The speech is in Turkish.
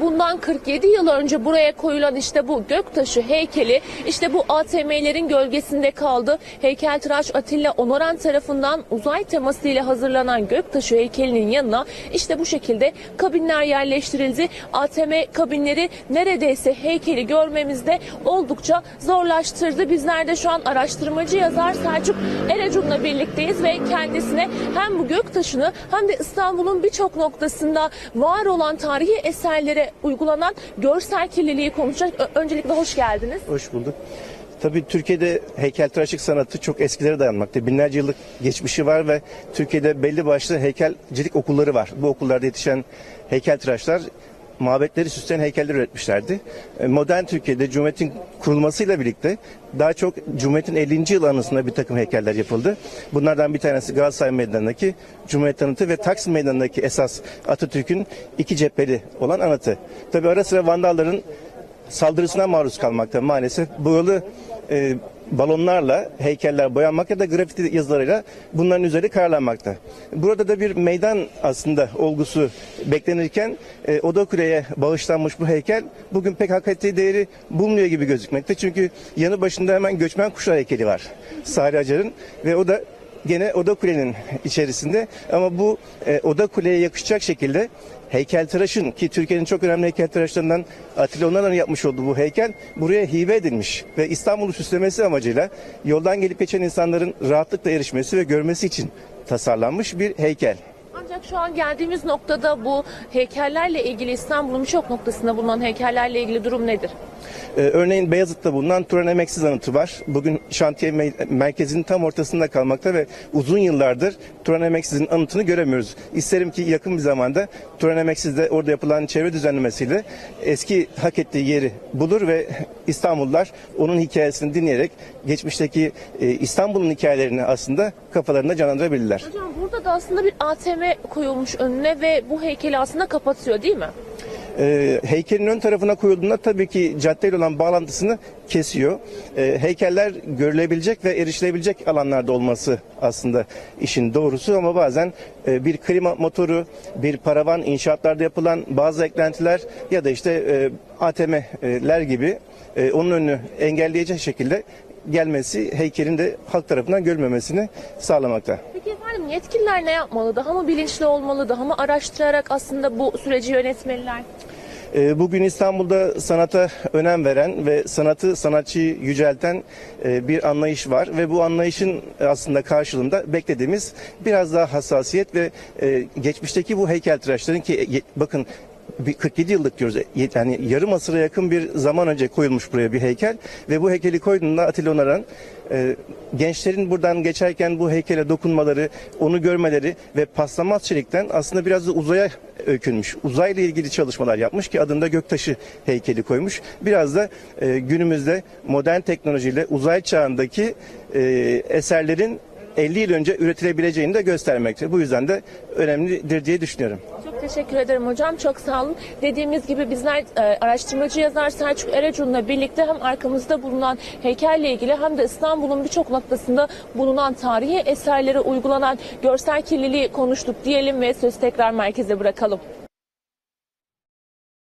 Bundan 47 yıl önce buraya koyulan işte bu göktaşı heykeli işte bu ATM'lerin gölgesinde kaldı. Heykeltıraş Atilla Onoran tarafından uzay temasıyla hazırlanan göktaşı heykelinin yanına işte bu şekilde kabinler yerleştirildi. ATM kabinleri neredeyse heykeli görmemizde oldukça zorlaştırdı. Bizler de şu an araştırmacı yazar Selçuk Eracun'la birlikteyiz ve kendisine hem bu göktaşını hem de İstanbul'un birçok noktasında var olan tarihi eserlere uygulanan görsel kirliliği konuşacak. Öncelikle hoş geldiniz. Hoş bulduk. Tabii Türkiye'de heykeltıraşlık sanatı çok eskilere dayanmakta. Binlerce yıllık geçmişi var ve Türkiye'de belli başlı heykelcilik okulları var. Bu okullarda yetişen heykeltıraşlar mabetleri süsleyen heykeller üretmişlerdi. E, Modern Türkiye'de Cumhuriyet'in kurulmasıyla birlikte daha çok Cumhuriyet'in 50. yıl anısına bir takım heykeller yapıldı. Bunlardan bir tanesi Galatasaray Meydanı'ndaki Cumhuriyet Anıtı ve Taksim Meydanı'ndaki esas Atatürk'ün iki cepheli olan anıtı. Tabii ara sıra Vandalların saldırısına maruz kalmakta maalesef. Boyalı e, balonlarla heykeller boyanmak ya da grafiti yazılarıyla bunların üzeri karalanmakta. Burada da bir meydan aslında olgusu beklenirken e, Odakule'ye bağışlanmış bu heykel bugün pek hak ettiği değeri bulmuyor gibi gözükmekte. Çünkü yanı başında hemen göçmen kuşlar heykeli var. Sari Acar'ın ve o da gene Oda Kule'nin içerisinde ama bu e, Oda Kule'ye yakışacak şekilde heykeltıraşın ki Türkiye'nin çok önemli heykeltıraşlarından Atilla Onaran'ın yapmış olduğu bu heykel buraya hibe edilmiş ve İstanbul'u süslemesi amacıyla yoldan gelip geçen insanların rahatlıkla erişmesi ve görmesi için tasarlanmış bir heykel. Ancak şu an geldiğimiz noktada bu heykellerle ilgili İstanbul'un birçok noktasında bulunan heykellerle ilgili durum nedir? Ee, örneğin Beyazıt'ta bulunan Turan Emeksiz Anıtı var. Bugün şantiye me- merkezinin tam ortasında kalmakta ve uzun yıllardır Turan Emeksiz'in anıtını göremiyoruz. İsterim ki yakın bir zamanda Turan Emeksiz'de orada yapılan çevre düzenlemesiyle eski hak ettiği yeri bulur ve İstanbullular onun hikayesini dinleyerek geçmişteki e, İstanbul'un hikayelerini aslında kafalarında canlandırabilirler. Hocam burada da aslında bir ATM koyulmuş önüne ve bu heykeli aslında kapatıyor değil mi? e, heykelin ön tarafına koyulduğunda tabii ki caddeyle olan bağlantısını kesiyor. E, heykeller görülebilecek ve erişilebilecek alanlarda olması aslında işin doğrusu ama bazen e, bir klima motoru, bir paravan inşaatlarda yapılan bazı eklentiler ya da işte e, ATM'ler gibi e, onun önünü engelleyecek şekilde gelmesi heykelin de halk tarafından görülmemesini sağlamakta. Efendim yetkililer ne yapmalı? Daha mı bilinçli olmalı? Daha mı araştırarak aslında bu süreci yönetmeliler? Ee, Bugün İstanbul'da sanata önem veren ve sanatı sanatçıyı yücelten e, bir anlayış var ve bu anlayışın aslında karşılığında beklediğimiz biraz daha hassasiyet ve e, geçmişteki bu heykeltıraşların ki e, bakın 47 yıllık diyoruz. E, Yani yarım asıra yakın bir zaman önce koyulmuş buraya bir heykel ve bu heykeli koyduğunda Atilla Onaran e, gençlerin buradan geçerken bu heykele dokunmaları, onu görmeleri ve paslanmaz çelikten aslında biraz da uzaya öykünmüş. Uzayla ilgili çalışmalar yapmış ki adında Göktaşı heykeli koymuş. Biraz da e, günümüzde modern teknolojiyle uzay çağındaki e, eserlerin 50 yıl önce üretilebileceğini de göstermekte. Bu yüzden de önemlidir diye düşünüyorum. Çok teşekkür ederim hocam. Çok sağ olun. Dediğimiz gibi bizler e, araştırmacı yazar Selçuk Eracun'la birlikte hem arkamızda bulunan heykelle ilgili hem de İstanbul'un birçok noktasında bulunan tarihi eserlere uygulanan görsel kirliliği konuştuk diyelim ve söz tekrar merkeze bırakalım.